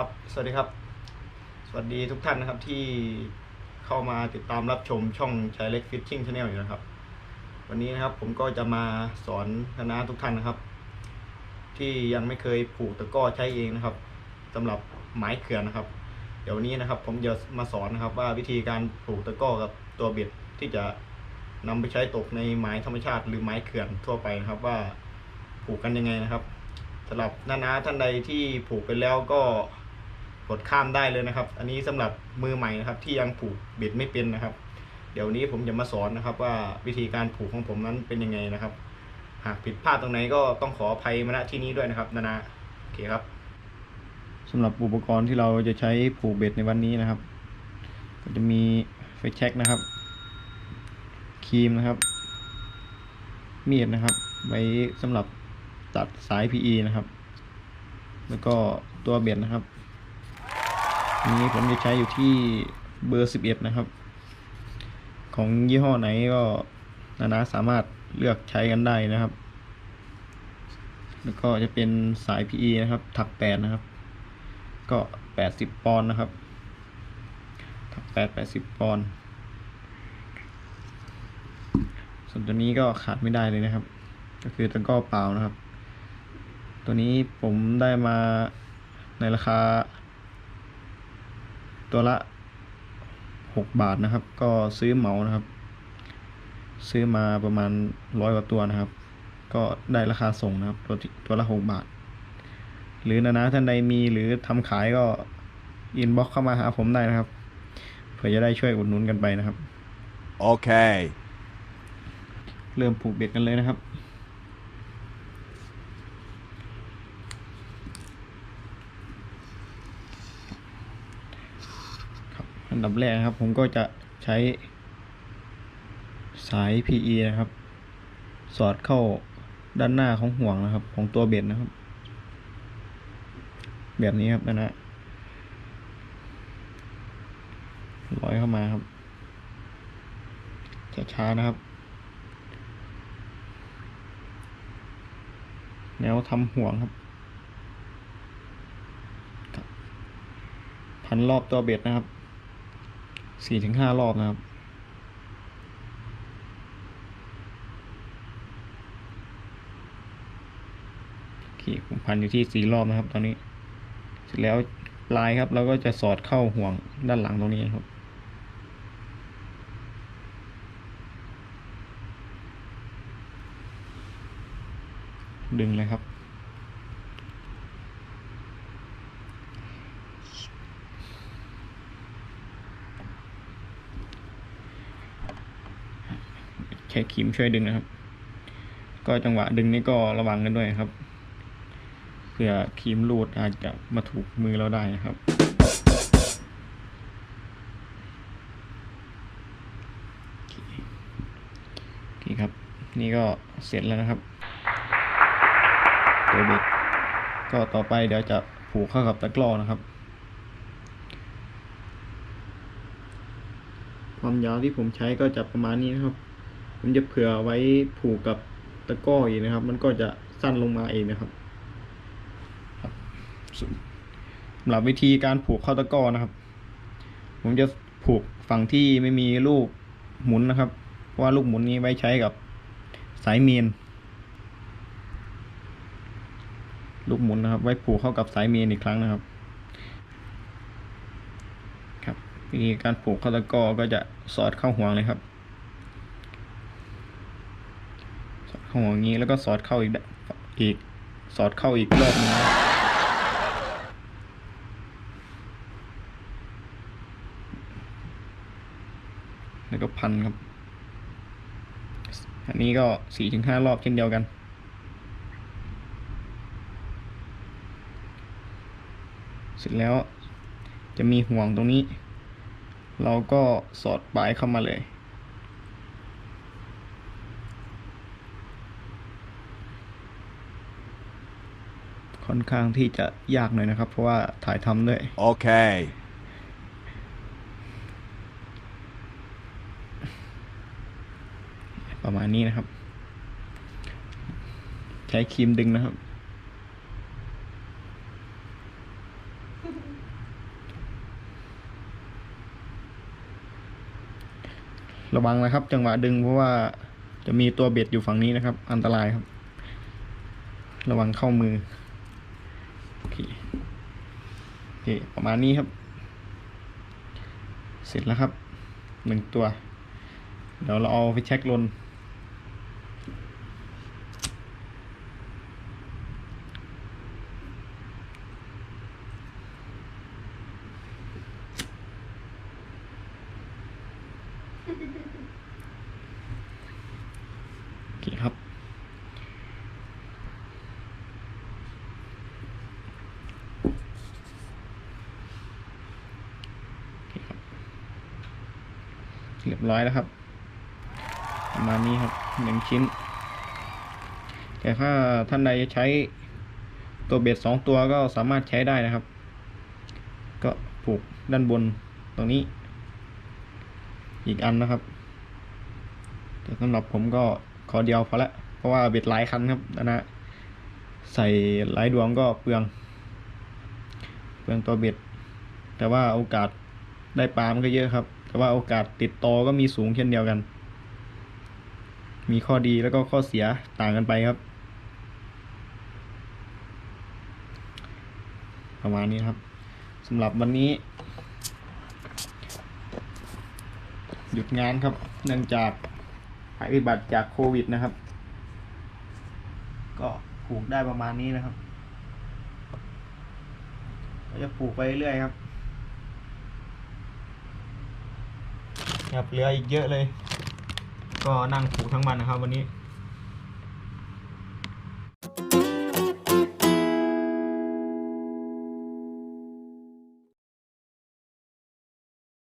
ครับ สวัสดีครับ สวัสดีทุกท่านนะครับที่เข้ามาติดตามรับชมช่องชายเล็กฟิชชิ่งชาแนลอยู่นะครับ วันนี้นะครับผมก็จะมาสอนคณะทุกท่านนะครับ ที่ยังไม่เคยผูกตะก้อใช้เองนะครับสำหรับไม้เขื่อนนะครับ เดี๋ยววันนี้นะครับ ผมจะมาสอนนะครับว่าวิธีการผูกตะก้อกับตัวเบ็ดที่จะนำไปใช้ตกในไม้ธรรมชาติหรือไม้เขื่อนทั่วไปนะครับ ว่าผูกกันยังไงนะครับสำหรับนานาท่านใดที่ผูกไปแล้วก็ กดข้ามได้เลยนะครับ อันนี้สำหรับมือใหม่นะครับ ที่ยังผูกเบ็ดไม่เป็นนะครับ เดี๋ยวนี้ผมจะมาสอนนะครับ ว่าวิธีการผูกของผมนั้นเป็นยังไงนะครับ หากผิดพลาดตรงไหนก็ต้องขออภัยมาณที่นี้ด้วยนะครับนานาโอเคครับสำหรับอุปกรณ์ที่เราจะใช้ผูกเบ็ดในวันนี้นะครับ ก็จะมีไฟแช็กนะครับครีมนะครับ มีดนะครับ ไว้สำหรับตัดสาย PE นะครับ แล้วก็ตัวเบ็ดนะครับ นี้ผมจะใช้อยู่ที่เบอร์ 11 นะครับ ของยี่ห้อไหนก็นานาสามารถเลือกใช้กันได้นะครับ แล้วก็จะเป็นสาย PE นะครับ ถักแปดนะครับ ก็ 80 ปอนด์นะครับ ถักแปด80 ปอนด์ส่วนตัวนี้ก็ขาดไม่ได้เลยนะครับ ก็คือตะกร้อเปล่านะครับ ตัวนี้ผมได้มาในราคา ตัวละ 6 บาทนะครับ ก็ซื้อเหมานะครับ ซื้อมาประมาณร้อยกว่าตัวนะครับ ก็ได้ราคาส่งนะครับ ตัวที่ตัวละ 6 บาท หรือนานาท่านใดมีหรือทำขายก็อินบ็อกเข้ามาหาผมได้นะครับเพื่อจะได้ช่วยอุดหนุนกันไปนะครับ Okay. เริ่มผูกเบ็ดกันเลยนะครับ ครับ อันดับแรกนะครับ ผมก็จะใช้สาย PE นะครับ สอดเข้าด้านหน้าของห่วงนะครับ ของตัวเบ็ดนะครับ แบบนี้ครับนะนะร้อยเข้ามาครับช้าๆนะครับแนวทำห่วงครับ พันรอบตัวเบ็ดนะครับ สี่ถึงห้ารอบนะครับ โอเคผมพันอยู่ที่สี่รอบนะครับ ตอนนี้ เสร็จแล้วปลายครับ เราก็จะสอดเข้าห่วงด้านหลังตรงนี้ครับดึงเลยครับ ใช้ครีมช่วยดึงนะครับ ก็จังหวะดึงนี่ก็ระวังกันด้วยครับเผื่อครีมรูดอาจจะมาถูกมือเราได้นะครับ โอเคครับ นี่ก็เสร็จแล้วนะครับตัวเบ็ดก็ต่อไปเดี๋ยวจะผูกเข้ากับตะกร้อนะครับ ความยาวที่ผมใช้ก็จะประมาณนี้นะครับ ผมจะเผื่อไว้ผูกกับตะก้ออีกนะครับ มันก็จะสั้นลงมาเองนะครับสำหรับวิธีการผูกเข้าตะก้อนะครับ ผมจะผูกฝั่งที่ไม่มีลูกหมุนนะครับ เพราะว่าลูกหมุนนี้ไว้ใช้กับสายเมน ลูกหมุนนะครับ ไว้ผูกเข้ากับสายเมนอีกครั้งนะครับ ครับวิธีการผูกเข้าตะก้อก็จะสอดเข้าห่วงเลยครับ สอดเข้า ห่วงอย่างนี้แล้วก็สอดเข้าอีกอีกสอดเข้าอีกรอบนึงนะครับแล้วก็พันครับ อันนี้ก็สี่ถึงห้ารอบเช่นเดียวกัน เสร็จแล้วจะมีห่วงตรงนี้ เราก็สอดปลายเข้ามาเลย ค่อนข้างที่จะยากหน่อยนะครับ เพราะว่าถ่ายทำด้วย โอเค ประมาณนี้นะครับ ใช้ครีมดึงนะครับ ระวังนะครับ จังหวะดึงเพราะว่าจะมีตัวเบ็ดอยู่ฝั่งนี้นะครับ อันตรายครับ ระวังเข้ามือ เคประมาณนี้ครับ เสร็จแล้วครับหนึ่งตัว เดี๋ยวเราเอาไปเช็คลนโอเคครับ โอเคครับ เรียบร้อยแล้วครับ ประมาณนี้ครับหนึ่งชิ้น แต่ถ้าท่านใดจะใช้ตัวเบ็ดสองตัวก็สามารถใช้ได้นะครับ ก็ผูกด้านบนตรงนี้ อีกอันนะครับแต่สำหรับผมก็ขอเดียวพอละ เพราะว่าเบ็ดหลายคันครับนะนะใส่หลายดวงก็เปลือง เปลืองตัวเบ็ด แต่ว่าโอกาสได้ปลามันก็เยอะครับ แต่ว่าโอกาสติดตอก็มีสูงเช่นเดียวกัน มีข้อดีแล้วก็ข้อเสียต่างกันไปครับ ประมาณนี้ครับสำหรับวันนี้ หยุดงานครับ เนื่องจากภัยพิบัติจากโควิดนะครับ ก็ปลูกได้ประมาณนี้นะครับ ก็จะปลูกไปเรื่อยครับ ครับเหลืออีกเยอะเลย ก็นั่งผูกทั้งวันนะครับ วันนี้